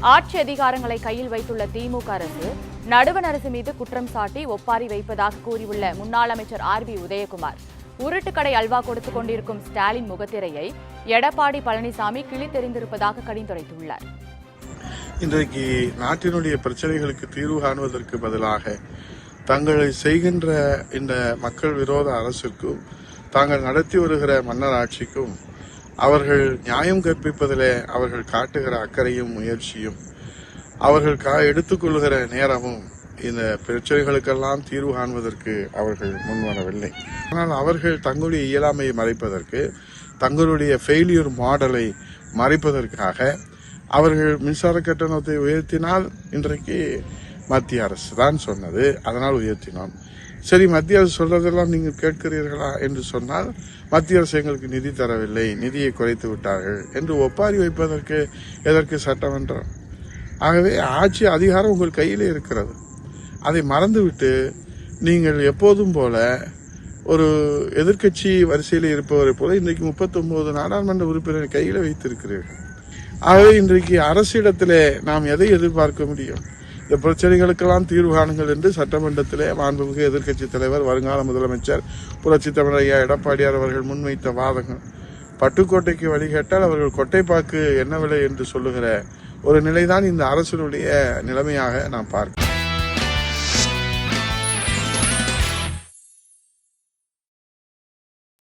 ஆட்சி அதிகாரங்களை கையில் வைத்துள்ள திமுக அரசு நடுவண் அரசு மீது குற்றம் சாட்டி ஒப்பாரி வைப்பதாக கூறியுள்ள முன்னாள் அமைச்சர் ஆர் பி உதயகுமார். உருட்டுக்கடை அல்வா கொடுத்துக் கொண்டிருக்கும் ஸ்டாலின் முகத்திரையை எடப்பாடி பழனிசாமி கிளி தெரிந்திருப்பதாக கடிந்துரைத்துள்ளார். இன்றைக்கு நாட்டினுடைய பிரச்சனைகளுக்கு தீர்வு காணுவதற்கு பதிலாக தங்களை செய்கின்ற இந்த மக்கள் விரோத அரசுக்கும் தாங்கள் நடத்தி வருகிற மன்னர் ஆட்சிக்கும் அவர்கள் நியாயம் கற்பிப்பதிலே அவர்கள் காட்டுகிற அக்கறையும் முயற்சியும் அவர்கள் கா எடுத்துக்கொள்கிற நேரமும் இந்த பிரச்சனைகளுக்கெல்லாம் தீர்வு காண்பதற்கு அவர்கள் முன்வரவில்லை ஆனால் அவர்கள் தங்களுடைய இயலாமையை மறைப்பதற்கு தங்களுடைய ஃபெயிலியர் மாடலை மறைப்பதற்காக அவர்கள் மின்சார கட்டணத்தை உயர்த்தினால் இன்றைக்கு மத்திய அரசு தான் சொன்னது. அதனால் உயர்த்தினோம். சரி மத்திய அரசு சொல்றதெல்லாம் நீங்கள் கேட்கிறீர்களா என்று சொன்னால் மத்திய அரசு எங்களுக்கு நிதி தரவில்லை நிதியை குறைத்து விட்டார்கள் என்று ஒப்பாரி வைப்பதற்கு எதற்கு சட்டமன்றம்? ஆகவே ஆட்சி அதிகாரம் உங்கள் கையில் இருக்கிறது. அதை மறந்துவிட்டு நீங்கள் எப்போதும் போல ஒரு எதிர்க்கட்சி வரிசையில் இருப்பவரை போல இன்றைக்கு 39 நாடாளுமன்ற உறுப்பினர் கையில் வைத்திருக்கிறீர்கள். ஆகவே இன்றைக்கு அரசிடத்திலே நாம் எதை எதிர்பார்க்க முடியும்? இந்த பிரச்சனைகளுக்கெல்லாம் தீர்வு காணுங்கள் என்று சட்டமன்றத்திலே மாண்புமிகு எதிர்க்கட்சி தலைவர் வருங்கால முதலமைச்சர் புரட்சி தமிழர் ஐயா எடப்பாடியார் அவர்கள் முன்வைத்த வாதங்கள். பட்டுக்கோட்டைக்கு வழிகேட்டால் அவர்கள் கொட்டைப்பாக்கு என்ன விலை என்று சொல்லுகிற ஒரு நிலைதான் இந்த அரசினுடைய நிலைமையாக நாம் பார்க்கிறோம்.